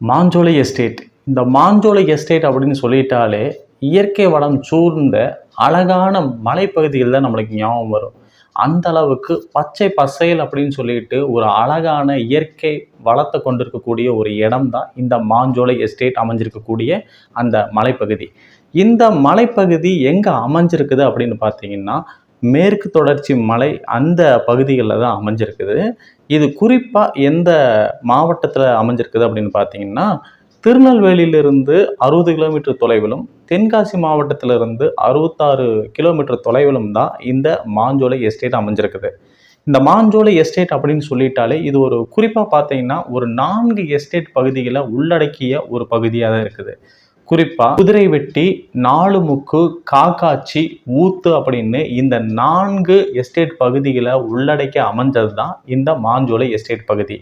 Manjolai estate. இந்த Manjolai estate அப்படின்னு சொல்லிட்டாலே இயற்கை வளம் சூழ்ந்த அழகான மலைப்பகுதிகள் தான் நம்மளுக்கு ஞாபகம் வரும். அந்த அளவுக்கு பச்சை பசையல் அப்படின்னு சொல்லிட்டு ஒரு அழகான இயற்கை வளத்தை கொண்டிருக்கக்கூடிய ஒரு இடம் தான் இந்த மாஞ்சோலை எஸ்டேட் அமைஞ்சிருக்கக்கூடிய அந்த மலைப்பகுதி. இந்த மலைப்பகுதி எங்கே அமைஞ்சிருக்குது அப்படின்னு பார்த்தீங்கன்னா மேற்கு தொடர்ச்சி மலை அந்த பகுதிகளில் தான் அமைஞ்சிருக்குது. இது குறிப்பாக எந்த மாவட்டத்தில் அமைஞ்சிருக்குது அப்படின்னு பார்த்தீங்கன்னா திருநெல்வேலியிலிருந்து அறுபது கிலோமீட்டர் தொலைவிலும் தென்காசி மாவட்டத்திலிருந்து அறுபத்தாறு கிலோமீட்டர் தொலைவிலும் தான் இந்த மாஞ்சோலை எஸ்டேட் அமைஞ்சிருக்குது. இந்த மாஞ்சோலை எஸ்டேட் அப்படின்னு சொல்லிட்டாலே இது ஒரு குறிப்பாக பார்த்தீங்கன்னா ஒரு நான்கு எஸ்டேட் பகுதிகளை உள்ளடக்கிய ஒரு பகுதியாக தான் இருக்குது. குறிப்பாக குதிரை வெட்டி நாலு முக்கு காக்காச்சி ஊத்து அப்படின்னு இந்த நான்கு எஸ்டேட் பகுதிகளை உள்ளடக்கி அமைஞ்சது தான் இந்த மாஞ்சோலை எஸ்டேட் பகுதி.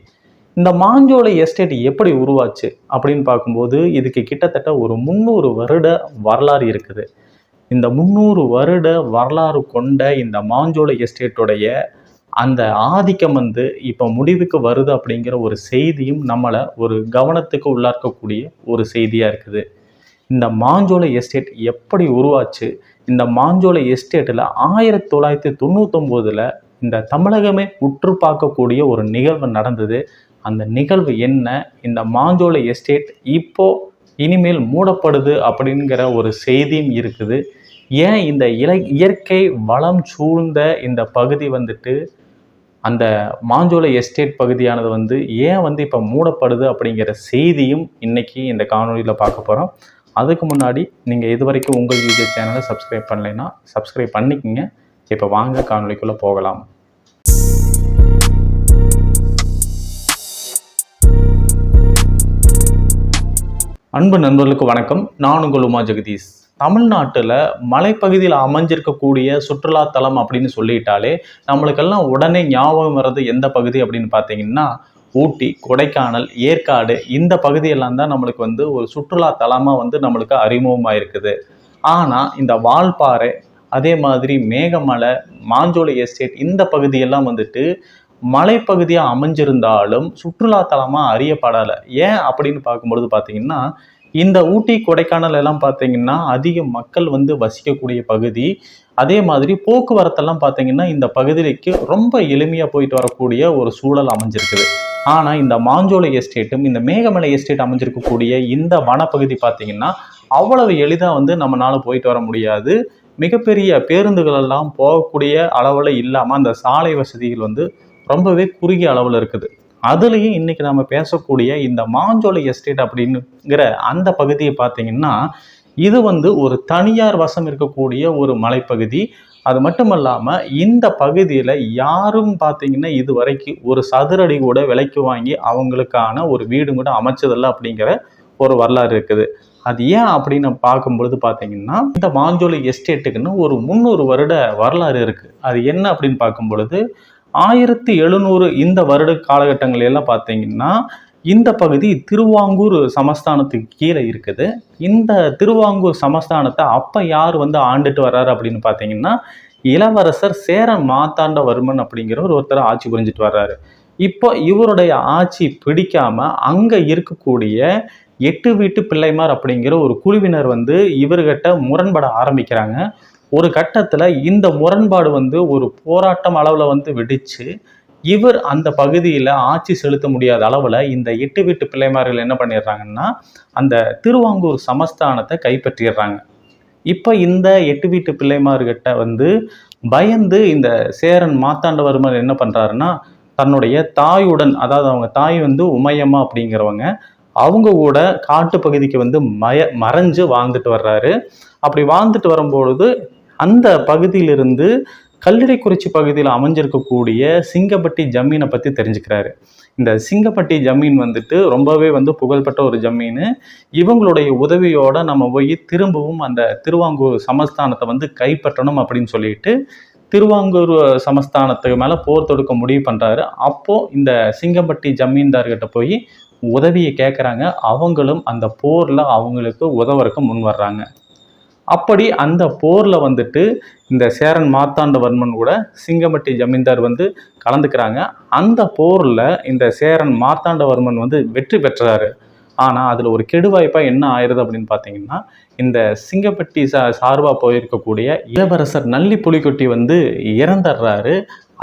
இந்த மாஞ்சோலை எஸ்டேட் எப்படி உருவாச்சு அப்படின்னு பார்க்கும்போது இதுக்கு கிட்டத்தட்ட ஒரு முந்நூறு வருட வரலாறு இருக்குது. இந்த முந்நூறு வருட வரலாறு கொண்ட இந்த மாஞ்சோலை எஸ்டேட்டுடைய அந்த ஆதிக்கம் வந்து இப்போ முடிவுக்கு வருது அப்படிங்கிற ஒரு செய்தியும் நம்மளை ஒரு கவனத்துக்கு உள்ளார்க்கக்கூடிய ஒரு செய்தியாக இருக்குது. இந்த மாஞ்சோலை எஸ்டேட் எப்படி உருவாச்சு? இந்த மாஞ்சோலை எஸ்டேட்டில் ஆயிரத்தி தொள்ளாயிரத்தி தொண்ணூத்தொம்போதில் இந்த தமிழகமே உற்று பார்க்கக்கூடிய ஒரு நிகழ்வு நடந்தது. அந்த நிகழ்வு என்ன? இந்த மாஞ்சோலை எஸ்டேட் இப்போ இனிமேல் மூடப்படுது அப்படிங்கிற ஒரு செய்தியும் இருக்குது. ஏன் இந்த இலை இயற்கை வளம் சூழ்ந்த இந்த பகுதி வந்துட்டு அந்த மாஞ்சோலை எஸ்டேட் பகுதியானது வந்து ஏன் வந்து இப்போ மூடப்படுது அப்படிங்கிற செய்தியும் இன்னைக்கு இந்த காணொலியில் பார்க்க போகிறோம். அதுக்கு முன்னாடி நீங்கள் இது வரைக்கும் உங்கள் யூடியூப் சேனலை சப்ஸ்கிரைப் பண்ணலைன்னா சப்ஸ்கிரைப் பண்ணிக்கோங்க. இப்போ வாங்க காணொலிக்குள்ளே போகலாம். அன்பு நண்பர்களுக்கு வணக்கம். நான் உங்கள் உமா ஜெகதீஷ். தமிழ்நாட்டில் மலைப்பகுதியில் அமைஞ்சிருக்கக்கூடிய சுற்றுலாத்தலம் அப்படின்னு சொல்லிட்டாலே நம்மளுக்கெல்லாம் உடனே ஞாபகம் வர்றது எந்த பகுதி அப்படின்னு பார்த்தீங்கன்னா ஊட்டி கொடைக்கானல் ஏற்காடு இந்த பகுதியெல்லாம் தான் நம்மளுக்கு வந்து ஒரு சுற்றுலா தலமாக வந்து நம்மளுக்கு அறிமுகமாக இருக்குது ஆனால் இந்த வால்பாறை அதே மாதிரி மேகமலை மாஞ்சோலை எஸ்டேட் இந்த பகுதியெல்லாம் வந்துட்டு மலைப்பகுதியாக அமைஞ்சிருந்தாலும் சுற்றுலா தலமாக அறியப்படலை. ஏன் அப்படின்னு பார்க்கும்பொழுது பார்த்தீங்கன்னா இந்த ஊட்டி கொடைக்கானல் எல்லாம் பார்த்தீங்கன்னா அதிக மக்கள் வந்து வசிக்கக்கூடிய பகுதி. அதே மாதிரி போக்குவரத்தெல்லாம் பார்த்தீங்கன்னா இந்த பகுதிக்கு ரொம்ப எளிமையாக போயிட்டு வரக்கூடிய ஒரு சூழல் அமைஞ்சிருக்குது. ஆனால் இந்த மாஞ்சோலை எஸ்டேட்டும் இந்த மேகமலை எஸ்டேட் அமைஞ்சிருக்கக்கூடிய இந்த வனப்பகுதி பார்த்தீங்கன்னா அவ்வளவு எளிதாக வந்து நம்மளால போயிட்டு வர முடியாது. மிகப்பெரிய பேருந்துகள் எல்லாம் போகக்கூடிய அளவில் இல்லாமல் அந்த சாலை வசதிகள் வந்து ரொம்பவே குறுகிய அளவில் இருக்குது. அதுலேயும் இன்றைக்கி நம்ம பேசக்கூடிய இந்த மாஞ்சோலை எஸ்டேட் அப்படிங்கிற அந்த பகுதியை பார்த்தீங்கன்னா இது வந்து ஒரு தனியார் வசம் இருக்கக்கூடிய ஒரு மலைப்பகுதி. அது மட்டும் இல்லாமல் இந்த பகுதியில் யாரும் பார்த்தீங்கன்னா இது வரைக்கும் ஒரு சதுரடி கூட விலைக்கு வாங்கி அவங்களுக்கான ஒரு வீடு கூட அமைச்சதில்லை அப்படிங்கிற ஒரு வரலாறு இருக்குது. அது ஏன் அப்படின்னு பார்க்கும்பொழுது பார்த்தீங்கன்னா இந்த மாஞ்சோலை எஸ்டேட்டுக்குன்னு ஒரு முந்நூறு வருட வரலாறு இருக்குது அது என்ன அப்படின்னு பார்க்கும் பொழுது ஆயிரத்தி எழுநூறு இந்த வருட காலகட்டங்கள் எல்லாம் பார்த்தீங்கன்னா இந்த பகுதி திருவாங்கூர் சமஸ்தானத்துக்கு கீழே இருக்குது. இந்த திருவாங்கூர் சமஸ்தானத்தை அப்போ யார் வந்து ஆண்டுட்டு வர்றாரு அப்படின்னு பார்த்தீங்கன்னா இளவரசர் சேரன் மாத்தாண்டவர்மன் அப்படிங்கிறவர் ஒருத்தர் ஆட்சி புரிஞ்சிட்டு வர்றாரு. இப்போ இவருடைய ஆட்சி பிடிக்காம அங்கே இருக்கக்கூடிய எட்டு வீட்டு பிள்ளைமார் அப்படிங்கிற ஒரு குழுவினர் வந்து இவர்கிட்ட முரண்பட ஆரம்பிக்கிறாங்க. ஒரு கட்டத்தில் இந்த முரண்பாடு வந்து ஒரு போராட்டம் அளவில் வந்து வெடிச்சு இவர் அந்த பகுதியில் ஆட்சி செலுத்த முடியாத அளவில் இந்த எட்டு வீட்டு பிள்ளைமார்கள் என்ன பண்ணிடுறாங்கன்னா அந்த திருவாங்கூர் சமஸ்தானத்தை கைப்பற்றிடுறாங்க. இப்போ இந்த எட்டு வீட்டு பிள்ளைமார்கிட்ட வந்து பயந்து இந்த சேரன் மாத்தாண்டவர்மன் என்ன பண்ணுறாருன்னா தன்னுடைய தாயுடன் அதாவது அவங்க தாய் வந்து உமையம்மா அப்படிங்கிறவங்க அவங்க கூட காட்டு பகுதிக்கு வந்து மய மறைஞ்சு வாழ்ந்துட்டு வர்றாரு. அப்படி வாழ்ந்துட்டு வரும்பொழுது அந்த பகுதியிலிருந்து கல்லிடைக்குறிச்சி பகுதியில் அமைஞ்சிருக்கக்கூடிய சிங்கப்பட்டி ஜமீனை பற்றி தெரிஞ்சுக்கிறாரு. இந்த சிங்கப்பட்டி ஜமீன் வந்துட்டு ரொம்பவே வந்து புகழ்பெற்ற ஒரு ஜமீன். இவங்களுடைய உதவியோட நம்ம போய் திரும்பவும் அந்த திருவாங்கூர் சமஸ்தானத்தை வந்து கைப்பற்றணும் அப்படின்னு சொல்லிட்டு திருவாங்கூர் சமஸ்தானத்துக்கு மேலே போர் தொடுக்க முடிவு பண்ணுறாரு அப்போது இந்த சிங்கம்பட்டி ஜமீன்தார்கிட்ட போய் உதவியை கேட்குறாங்க அவங்களும் அந்த போரில் அவங்களுக்கு உதவுறதுக்கு முன் வர்றாங்க. அப்படி அந்த போரில் வந்துட்டு இந்த சேரன் மார்த்தாண்டவர்மன் கூட சிங்கமட்டி ஜமீன்தார் வந்து கலந்துக்கிறாங்க. அந்த போரில் இந்த சேரன் மார்த்தாண்டவர்மன் வந்து வெற்றி பெற்றாரு. ஆனால் அதில் ஒரு கெடுவாய்ப்பாக என்ன ஆயிடுது அப்படின்னு பார்த்தீங்கன்னா இந்த சிங்கப்பட்டி சா சார்பாக போயிருக்கக்கூடிய இளவரசர் நல்லி புலிகொட்டி வந்து இறந்துடுறாரு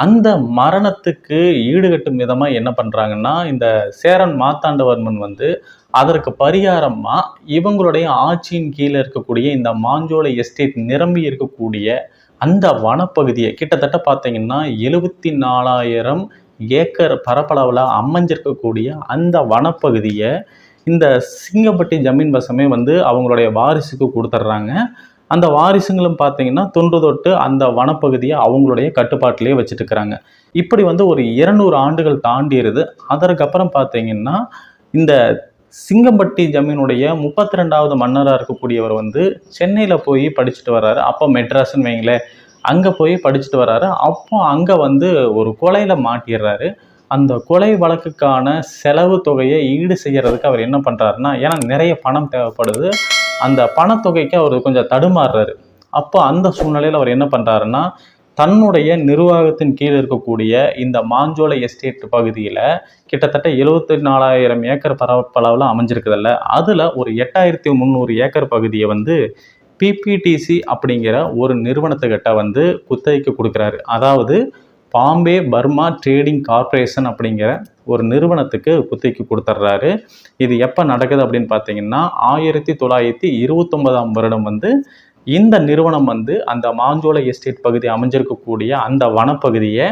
அந்த மரணத்துக்கு ஈடுகட்டும் விதமாக என்ன பண்ணுறாங்கன்னா இந்த சேரன் மாத்தாண்டவர்மன் வந்து அதற்கு பரிகாரமாக இவங்களுடைய ஆட்சியின் கீழே இருக்கக்கூடிய இந்த மாஞ்சோலை எஸ்டேட் நிரம்பி இருக்கக்கூடிய அந்த வனப்பகுதியை கிட்டத்தட்ட பார்த்தீங்கன்னா எழுபத்தி நாலாயிரம் ஏக்கர் பரப்பளவில் அமைஞ்சிருக்கக்கூடிய அந்த வனப்பகுதியை இந்த சிங்கப்பட்டி ஜமீன் வசமே வந்து அவங்களுடைய வாரிசுக்கு கொடுத்துட்றாங்க. அந்த வாரிசுங்களும் பார்த்தீங்கன்னா தொன்று தொட்டு அந்த வனப்பகுதியை அவங்களுடைய கட்டுப்பாட்டிலேயே வச்சுட்டு இருக்கிறாங்க இப்படி வந்து ஒரு இருநூறு ஆண்டுகள் தாண்டிடுது அதற்கப்புறம் பார்த்தீங்கன்னா இந்த சிங்கம்பட்டி ஜமீனுடைய முப்பத்தி ரெண்டாவது மன்னராக இருக்கக்கூடியவர் வந்து சென்னையில் போய் படிச்சுட்டு வர்றாரு. அப்போ மெட்ராஸ்ன்னு வைங்களேன் அங்கே போய் படிச்சுட்டு வர்றாரு. அப்போ அங்கே வந்து ஒரு கொலையில் மாட்டிடுறாரு. அந்த கொலை வழக்குக்கான செலவு தொகையை ஈடு செய்கிறதுக்கு அவர் என்ன பண்ணுறாருன்னா ஏன்னா நிறைய பணம் தேவைப்படுது. அந்த பணத்தொகைக்கு அவர் கொஞ்சம் தடுமாறுறாரு. அப்போ அந்த சூழ்நிலையில் அவர் என்ன பண்ணுறாருன்னா தன்னுடைய நிர்வாகத்தின் கீழ் இருக்கக்கூடிய இந்த மாஞ்சோலை எஸ்டேட் பகுதியில் கிட்டத்தட்ட எழுபத்தி நாலாயிரம் ஏக்கர் பரப்பளவில் அமைஞ்சிருக்குதுல்ல. அதில் ஒரு எட்டாயிரத்தி முந்நூறு ஏக்கர் பகுதியை வந்து பிபிடிசி அப்படிங்கிற ஒரு நிறுவனத்துக்கிட்ட வந்து குத்தகைக்கு கொடுக்குறாரு. அதாவது பாம்பே பர்மா ட்ரேடிங் கார்ப்பரேஷன் அப்படிங்கிற ஒரு நிறுவனத்துக்கு குத்தகைக்கு கொடுத்துட்றாரு. இது எப்போ நடக்குது அப்படின்னு பார்த்தீங்கன்னா ஆயிரத்தி தொள்ளாயிரத்தி இருபத்தொன்பதாம் வருடம் வந்து இந்த நிறுவனம் வந்து அந்த மாஞ்சோலை எஸ்டேட் பகுதி அமைஞ்சிருக்கக்கூடிய அந்த வனப்பகுதியை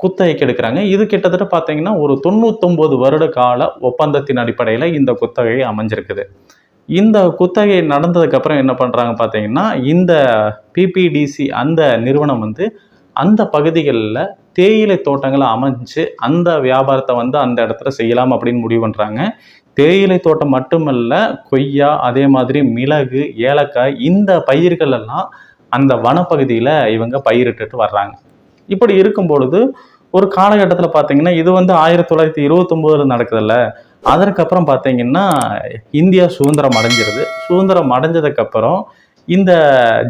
குத்தகைக்கு எடுக்கிறாங்க. இது கிட்டத்தட்ட பார்த்தீங்கன்னா ஒரு தொண்ணூத்தொம்பது வருட கால ஒப்பந்தத்தின் அடிப்படையில் இந்த குத்தகை அமைஞ்சிருக்குது. இந்த குத்தகை நடந்ததுக்கப்புறம் என்ன பண்ணுறாங்க பார்த்தீங்கன்னா இந்த பிபிடிசி அந்த நிறுவனம் வந்து அந்த பகுதிகளில் தேயிலை தோட்டங்களை அமைஞ்சு அந்த வியாபாரத்தை வந்து அந்த இடத்துல செய்யலாம் அப்படின்னு முடிவு பண்ணுறாங்க தேயிலை தோட்டம் மட்டுமல்ல கொய்யா அதே மாதிரி மிளகு ஏலக்காய் இந்த பயிர்கள் எல்லாம் அந்த வனப்பகுதியில் இவங்க பயிரிட்டுட்டு வர்றாங்க. இப்படி இருக்கும் பொழுது ஒரு காலகட்டத்தில் பார்த்தீங்கன்னா இது வந்து ஆயிரத்தி தொள்ளாயிரத்தி இருபத்தொம்போதில் நடக்குதுல்ல அதற்கப்புறம் பார்த்தீங்கன்னா இந்தியா சுதந்திரம் அடைஞ்சிருது. சுதந்திரம் அடைஞ்சதுக்கப்புறம் இந்த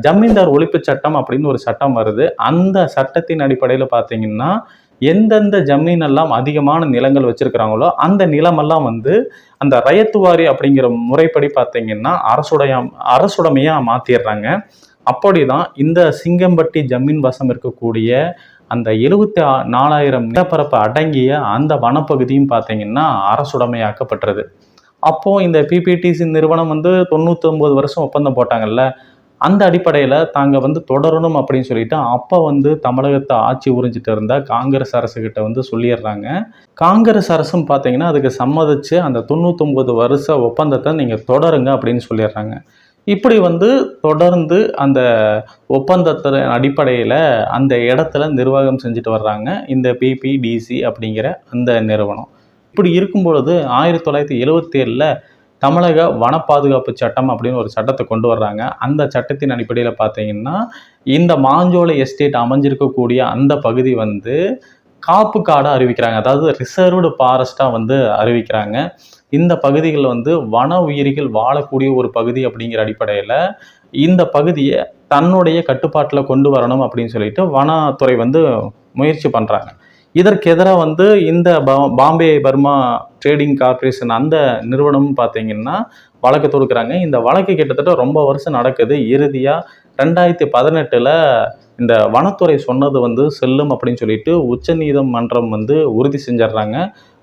ஜமீன்தார் ஒழிப்பு சட்டம் அப்படின்னு ஒரு சட்டம் வருது. அந்த சட்டத்தின் அடிப்படையில் பார்த்தீங்கன்னா எந்தெந்த ஜமீன் எல்லாம் அதிகமான நிலங்கள் வச்சிருக்கிறாங்களோ அந்த நிலமெல்லாம் வந்து அந்த ரயத்துவாரி அப்படிங்கிற முறைப்படி பார்த்தீங்கன்னா அரசுடைய அரசுடைமையாக மாற்றிடுறாங்க அப்படி தான் இந்த சிங்கம்பட்டி ஜமீன் வசம் இருக்கக்கூடிய அந்த எழுபத்தி நாலாயிரம் நிலப்பரப்பு அடங்கிய அந்த வனப்பகுதியும் பார்த்தீங்கன்னா அரசுடைமையாக்கப்பட்டது. அப்போது இந்த பிபிடிசி நிறுவனம் வந்து தொண்ணூத்தொம்பது வருஷம் ஒப்பந்தம் போட்டாங்கல்ல அந்த அடிப்படையில் தாங்கள் வந்து தொடரணும் அப்படின்னு சொல்லிட்டு அப்போ வந்து தமிழகத்தை ஆட்சி உறிஞ்சிட்டு இருந்தால் காங்கிரஸ் அரசுகிட்ட வந்து சொல்லிடுறாங்க. காங்கிரஸ் அரசும் பார்த்தீங்கன்னா அதுக்கு சம்மதிச்சு அந்த தொண்ணூத்தொம்பது வருஷ ஒப்பந்தத்தை நீங்கள் தொடருங்க அப்படின்னு சொல்லிடுறாங்க. இப்படி வந்து தொடர்ந்து அந்த ஒப்பந்தத்தின் அடிப்படையில் அந்த இடத்துல நிர்வாகம் செஞ்சுட்டு வர்றாங்க. இந்த பிபிடிசி அப்படிங்கிற அந்த நிறுவனம். இப்படி இருக்கும் பொழுது ஆயிரத்தி தொள்ளாயிரத்தி எழுவத்தி ஏழில் தமிழக வன பாதுகாப்பு சட்டம் அப்படின்னு ஒரு சட்டத்தை கொண்டு வர்றாங்க. அந்த சட்டத்தின் அடிப்படையில் பார்த்தீங்கன்னா இந்த மாஞ்சோலை எஸ்டேட் அமைஞ்சிருக்கக்கூடிய அந்த பகுதி வந்து காப்பு காடாக அறிவிக்கிறாங்க. அதாவது ரிசர்வ்டு ஃபாரஸ்ட்டாக வந்து அறிவிக்கிறாங்க. இந்த பகுதிகளில் வந்து வன உயிரிகள் வாழக்கூடிய ஒரு பகுதி அப்படிங்கிற அடிப்படையில் இந்த பகுதியை தன்னுடைய கட்டுப்பாட்டில் கொண்டு வரணும் அப்படின்னு சொல்லிட்டு வனத்துறை வந்து முயற்சி பண்ணுறாங்க இதற்கு எதிராக வந்து இந்த பாம்பே பர்மா ட்ரேடிங் கார்ப்பரேஷன் அந்த நிறுவனமும் பார்த்தீங்கன்னா வழக்கு தொடுக்குறாங்க. இந்த வழக்கு கிட்டத்தட்ட ரொம்ப வருஷம் நடக்குது. இறுதியாக ரெண்டாயிரத்தி பதினெட்டில் இந்த வனத்துறை சொன்னது வந்து செல்லும் அப்படின்னு சொல்லிட்டு உச்சநீதிமன்றம் வந்து உறுதி செஞ்சிடுறாங்க.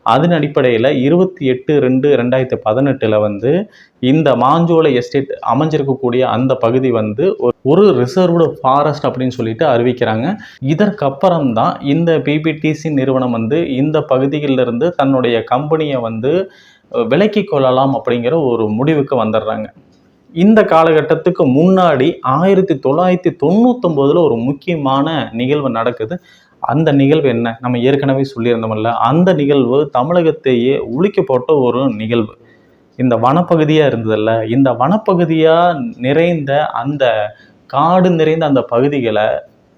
அதன் அடிப்படையில் இருபத்தி எட்டு ரெண்டு ரெண்டாயிரத்தி பதினெட்டில் வந்து இந்த மாஞ்சோலை எஸ்டேட் அமைஞ்சிருக்கக்கூடிய அந்த பகுதி வந்து ஒரு- ரிசர்வ்டு ஃபாரஸ்ட் அப்படின்னு சொல்லிட்டு அறிவிக்கிறாங்க. இதற்கப்புறம் தான் இந்த பிபிடிசி நிறுவனம் வந்து இந்த பகுதியிலிருந்து தன்னுடைய கம்பெனியை வந்து விலக்கி விலக்கிக் கொள்ளலாம் அப்படிங்கிற ஒரு முடிவுக்கு வந்துடுறாங்க. இந்த காலகட்டத்துக்கு முன்னாடி ஆயிரத்தி தொள்ளாயிரத்தி தொண்ணூத்தொம்போதில் ஒரு முக்கியமான நிகழ்வு நடக்குது. அந்த நிகழ்வு என்ன? நம்ம ஏற்கனவே சொல்லியிருந்தோம்ல அந்த நிகழ்வு தமிழகத்தையே உழிக்க போட்ட ஒரு நிகழ்வு. இந்த வனப்பகுதியாக இருந்ததில்ல இந்த வனப்பகுதியாக நிறைந்த அந்த காடு நிறைந்த அந்த பகுதிகளை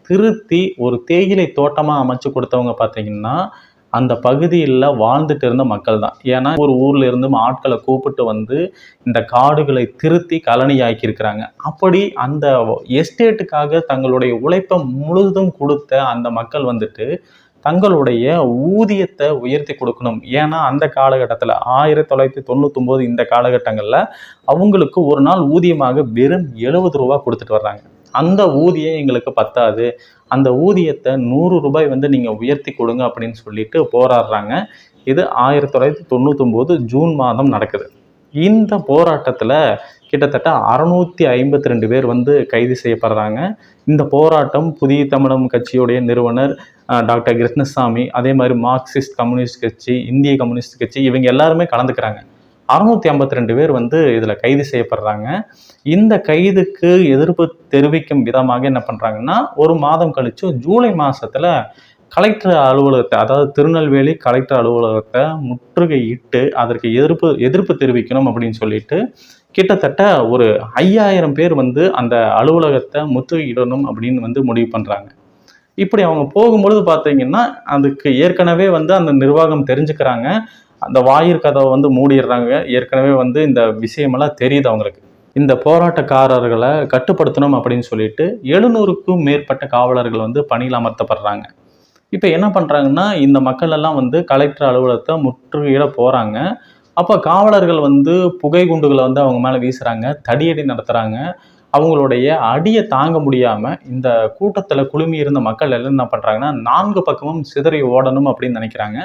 திருத்தி ஒரு தேயிலை தோட்டமாக அமைச்சு கொடுத்தவங்க பார்த்தீங்கன்னா அந்த பகுதியில் வாழ்ந்துட்டு இருந்த மக்கள் தான் ஏன்னா ஒரு ஊர்ல இருந்து ஆட்களை கூப்பிட்டு வந்து இந்த காடுகளை திருத்தி கலனியாக்கியிருக்கிறாங்க அப்படி அந்த எஸ்டேட்டுக்காக தங்களுடைய உழைப்பை முழுதும் கொடுத்த அந்த மக்கள் வந்துட்டு தங்களுடைய ஊதியத்தை உயர்த்தி கொடுக்கணும். ஏன்னா அந்த காலகட்டத்தில் ஆயிரத்தி தொள்ளாயிரத்தி தொண்ணூத்தொம்போது இந்த காலகட்டங்களில் அவங்களுக்கு ஒரு நாள் ஊதியமாக வெறும் எழுபது ரூபா கொடுத்துட்டு வர்றாங்க. அந்த ஊதியம் எங்களுக்கு பத்தாது. அந்த ஊதியத்தை நூறு ரூபாய் வந்து நீங்கள் உயர்த்தி கொடுங்க அப்படின்னு சொல்லிட்டு போராடுறாங்க. இது ஆயிரத்தி தொள்ளாயிரத்தி தொண்ணூத்தொம்போது ஜூன் மாதம் நடக்குது. இந்த போராட்டத்தில் கிட்டத்தட்ட அறுநூத்தி ஐம்பத்தி ரெண்டு பேர் வந்து கைது செய்யப்படுறாங்க. இந்த போராட்டம் புதிய தமிழம் கட்சியுடைய நிறுவனர் டாக்டர் கிருஷ்ணசாமி அதே மாதிரி மார்க்சிஸ்ட் கம்யூனிஸ்ட் கட்சி இந்திய கம்யூனிஸ்ட் கட்சி இவங்க எல்லாருமே கலந்துக்கிறாங்க. அறுநூத்தி ஐம்பத்தி ரெண்டு பேர் வந்து இதில் கைது செய்யப்படுறாங்க. இந்த கைதுக்கு எதிர்ப்பு தெரிவிக்கும் விதமாக என்ன பண்ணுறாங்கன்னா ஒரு மாதம் கழிச்சு ஜூலை மாதத்தில் கலெக்டர் அலுவலகத்தை அதாவது திருநெல்வேலி கலெக்டர் அலுவலகத்தை முற்றுகையிட்டு அதற்கு எதிர்ப்பு எதிர்ப்பு தெரிவிக்கணும் அப்படின்னு சொல்லிட்டு கிட்டத்தட்ட ஒரு ஐயாயிரம் பேர் வந்து அந்த அலுவலகத்தை முற்றுகையிடணும் அப்படின்னு வந்து முடிவு பண்ணுறாங்க இப்படி அவங்க போகும்பொழுது பார்த்தீங்கன்னா அதுக்கு ஏற்கனவே வந்து அந்த நிர்வாகம் தெரிஞ்சுக்கிறாங்க. அந்த வாயிற் கதவை வந்து மூடிடுறாங்க. ஏற்கனவே வந்து இந்த விஷயமெல்லாம் தெரியுது அவங்களுக்கு. இந்த போராட்டக்காரர்களை கட்டுப்படுத்தணும் அப்படின்னு சொல்லிட்டு எழுநூறுக்கும் மேற்பட்ட காவலர்கள் வந்து பணியில் அமர்த்தப்படுறாங்க. இப்போ என்ன பண்ணுறாங்கன்னா இந்த மக்கள் எல்லாம் வந்து கலெக்டர் அலுவலகத்தை முற்றுகையிட போகிறாங்க அப்போ காவலர்கள் வந்து புகை குண்டுகளை வந்து அவங்க மேலே வீசுகிறாங்க தடியடி நடத்துகிறாங்க அவங்களுடைய அடியை தாங்க முடியாமல் இந்த கூட்டத்தில் குழுமி இருந்த மக்கள் எல்லாம் என்ன பண்ணுறாங்கன்னா நான்கு பக்கமும் சிதறி ஓடணும் அப்படின்னு நினைக்கிறாங்க.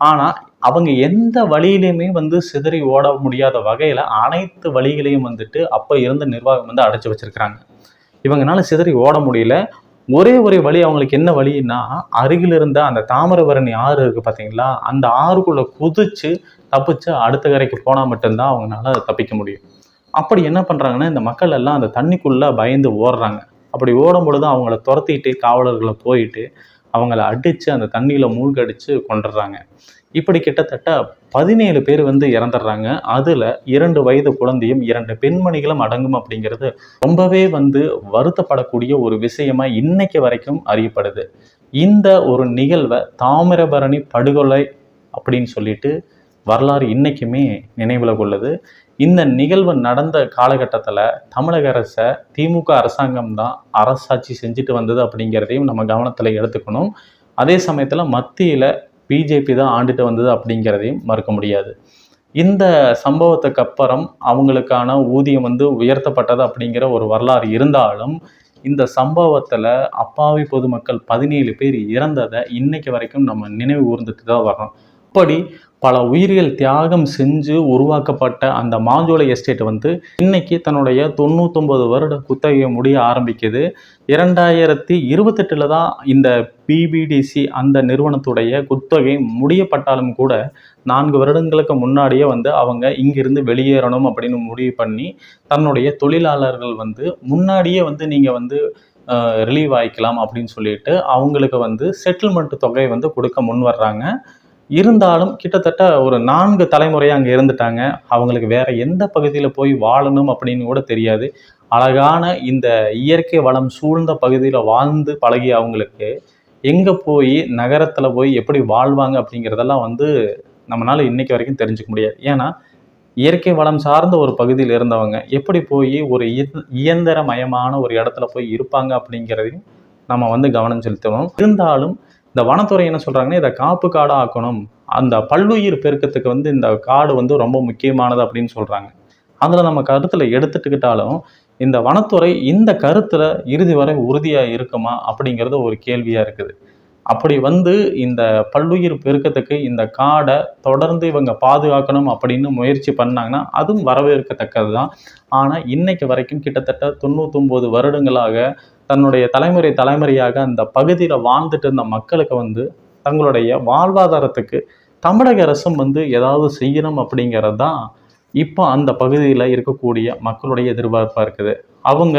ஆனால் அவங்க எந்த வழியிலையுமே வந்து சிதறி ஓட முடியாத வகையில் அனைத்து வழிகளையும் வந்துட்டு அப்போ இருந்த நிர்வாகம் வந்து அடைச்சி வச்சிருக்கிறாங்க. இவங்கனால சிதறி ஓட முடியல. ஒரே ஒரே வழி அவங்களுக்கு என்ன வழின்னா அருகில் இருந்த அந்த தாமிரபரணி ஆறு இருக்குது பார்த்தீங்களா அந்த ஆறுக்குள்ளே குதிச்சு தப்பிச்சு அடுத்த கரைக்கு போனால் மட்டும்தான் அவங்களால தப்பிக்க முடியும். அப்படி என்ன பண்ணுறாங்கன்னா இந்த மக்கள் எல்லாம் அந்த தண்ணிக்குள்ளே பயந்து ஓடுறாங்க. அப்படி ஓடும் பொழுது அவங்கள துரத்திட்டு காவலர்களை போயிட்டு அவங்கள அடித்து அந்த தண்ணியில் மூழ்கடிச்சு கொண்டுடுறாங்க இப்படி கிட்டத்தட்ட பதினேழு பேர் வந்து இறந்துடுறாங்க. அதில் இரண்டு வயது குழந்தையும் இரண்டு பெண்மணிகளும் அடங்கும் அப்படிங்கிறது ரொம்பவே வந்து வருத்தப்படக்கூடிய ஒரு விஷயமா இன்னைக்கு வரைக்கும் அறியப்படுது. இந்த ஒரு நிகழ்வை தாமிரபரணி படுகொலை அப்படின்னு சொல்லிட்டு வரலாறு இன்றைக்குமே நினைவில் கொள்ளுது. இந்த நிகழ்வு நடந்த காலகட்டத்தில் தமிழக அரசை திமுக அரசாங்கம் தான் அரசாட்சி செஞ்சுட்டு வந்தது அப்படிங்கிறதையும் நம்ம கவனத்தில் எடுத்துக்கணும். அதே சமயத்தில் மத்தியில் பிஜேபி தான் ஆண்டுட்டு வந்தது அப்படிங்கிறதையும் மறுக்க முடியாது. இந்த சம்பவத்துக்கு அப்புறம் அவங்களுக்கான ஊதியம் வந்து உயர்த்தப்பட்டது அப்படிங்கிற ஒரு வரலாறு இருந்தாலும் இந்த சம்பவத்தில் அப்பாவி பொதுமக்கள் பதினேழு பேர் இறந்ததை இன்னைக்கு வரைக்கும் நம்ம நினைவு கூர்ந்துட்டு தான் வர்றோம். அப்படி பல உயிர்கள் தியாகம் செஞ்சு உருவாக்கப்பட்ட அந்த மாஞ்சோலை எஸ்டேட் வந்து இன்னைக்கு தன்னுடைய தொண்ணூத்தொம்பது வருட குத்தகையை முடிய ஆரம்பிக்குது. இரண்டாயிரத்தி இருபத்தெட்டில் தான் இந்த பிபிடிசி அந்த நிறுவனத்துடைய குத்தகை முடியப்பட்டாலும் கூட நான்கு வருடங்களுக்கு முன்னாடியே வந்து அவங்க இங்கிருந்து வெளியேறணும் அப்படின்னு முடிவு பண்ணி தன்னுடைய தொழிலாளர்கள் வந்து முன்னாடியே வந்து நீங்கள் வந்து ரிலீவ் ஆகிக்கலாம் அப்படின்னு சொல்லிட்டு அவங்களுக்கு வந்து செட்டில்மெண்ட் தொகை வந்து கொடுக்க முன் வர்றாங்க இருந்தாலும் கிட்டத்தட்ட ஒரு நான்கு தலைமுறை அங்கே இருந்துட்டாங்க. அவங்களுக்கு வேற எந்த பகுதியில் போய் வாழணும் அப்படின்னு கூட தெரியாது. அழகான இந்த இயற்கை வளம் சூழ்ந்த பகுதியில் வாழ்ந்து பழகிய அவங்களுக்கு எங்கே போய் நகரத்தில் போய் எப்படி வாழ்வாங்க அப்படிங்கிறதெல்லாம் வந்து நம்மளால இன்றைக்கி வரைக்கும் தெரிஞ்சுக்க முடியாது. ஏன்னா இயற்கை வளம் சார்ந்த ஒரு பகுதியில் இருந்தவங்க எப்படி போய் ஒரு இயந்திரமயமான ஒரு இடத்துல போய் இருப்பாங்க அப்படிங்கிறதையும் நம்ம வந்து கவனம் செலுத்தணும். இருந்தாலும் இந்த வனத்துறை என்ன சொல்கிறாங்கன்னா இதை காப்பு காடாக ஆக்கணும் அந்த பல்லுயிர் பெருக்கத்துக்கு வந்து இந்த காடு வந்து ரொம்ப முக்கியமானது அப்படின்னு சொல்கிறாங்க அதில் நம்ம கருத்தில் எடுத்துட்டுக்கிட்டாலும் இந்த வனத்துறை இந்த கருத்தில் இறுதி வரை உறுதியாக இருக்குமா அப்படிங்கிறது ஒரு கேள்வியாக இருக்குது. அப்படி வந்து இந்த பல்லுயிர் பெருக்கத்துக்கு இந்த காடை தொடர்ந்து இவங்க பாதுகாக்கணும் அப்படின்னு முயற்சி பண்ணாங்கன்னா அதுவும் வரவேற்கத்தக்கது தான் ஆனால் இன்னைக்கு வரைக்கும் கிட்டத்தட்ட தொண்ணூத்தொம்பது வருடங்களாக தன்னுடைய தலைமுறை தலைமுறையாக அந்த பகுதியில் வாழ்ந்துட்டு இருந்த மக்களுக்கு வந்து தங்களுடைய வாழ்வாதாரத்துக்கு தமிழக அரசும் வந்து ஏதாவது செய்யணும் அப்படிங்கிறது தான் இப்போ அந்த பகுதியில் இருக்கக்கூடிய மக்களுடைய எதிர்பார்ப்பாக இருக்குது. அவங்க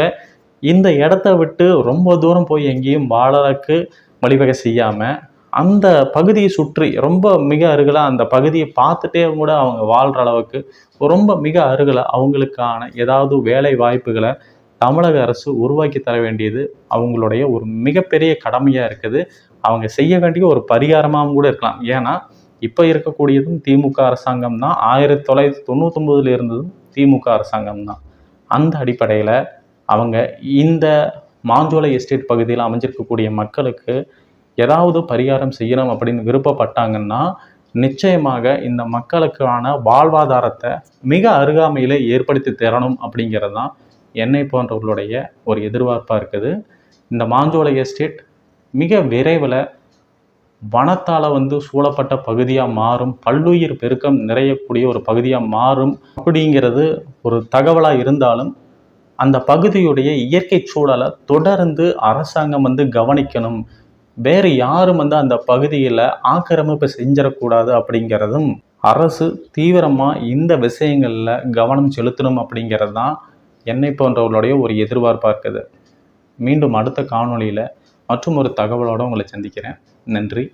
இந்த இடத்த விட்டு ரொம்ப தூரம் போய் எங்கேயும் வாழறதுக்கு வழிவகை செய்யாமல் அந்த பகுதியை சுற்றி ரொம்ப மிக அருகில் அந்த பகுதியை பார்த்துட்டே கூட அவங்க வாழ்கிற அளவுக்கு ரொம்ப மிக அருகில் அவங்களுக்கான ஏதாவது வேலை வாய்ப்புகளை தமிழக அரசு உருவாக்கி தர வேண்டியது அவங்களுடைய ஒரு மிகப்பெரிய கடமையாக இருக்குது. அவங்க செய்ய வேண்டிய ஒரு பரிகாரமாகவும் கூட இருக்கலாம். ஏன்னா இப்போ இருக்கக்கூடியதும் திமுக அரசாங்கம் தான். ஆயிரத்தி தொள்ளாயிரத்தி தொண்ணூத்தொம்பதுல இருந்ததும் திமுக அரசாங்கம் தான். அந்த அடிப்படையில் அவங்க இந்த மாஞ்சோலை எஸ்டேட் பகுதியில் அமைஞ்சிருக்கக்கூடிய மக்களுக்கு ஏதாவது பரிகாரம் செய்யணும் அப்படின்னு விருப்பப்பட்டாங்கன்னா நிச்சயமாக இந்த மக்களுக்கான வாழ்வாதாரத்தை மிக அருகாமையில் ஏற்படுத்தி தரணும் அப்படிங்கிறது தான் என்னை போன்றவர்களுடைய ஒரு எதிர்பார்ப்பாக இருக்குது. இந்த மாஞ்சோலை எஸ்டேட் மிக விரைவில் வனத்தால் வந்து சூழப்பட்ட பகுதியாக மாறும். பல்லுயிர் பெருக்கம் நிறையக்கூடிய ஒரு பகுதியாக மாறும் அப்படிங்கிறது ஒரு தகவலாக இருந்தாலும் அந்த பகுதியுடைய இயற்கை சூழலை தொடர்ந்து அரசாங்கம் வந்து கவனிக்கணும். வேறு யாரும் வந்து அந்த பகுதியில் ஆக்கிரமிப்பு செஞ்சிடக்கூடாது அப்படிங்கிறதும் அரசு தீவிரமாக இந்த விஷயங்களில் கவனம் செலுத்தணும் அப்படிங்கிறது தான் என்னை போன்றவர்களுடைய ஒரு எதிர்பார்ப்பாக இருக்குது மீண்டும் அடுத்த காணொளியில் மற்றும் ஒரு தகவலோடு உங்களை சந்திக்கிறேன். நன்றி.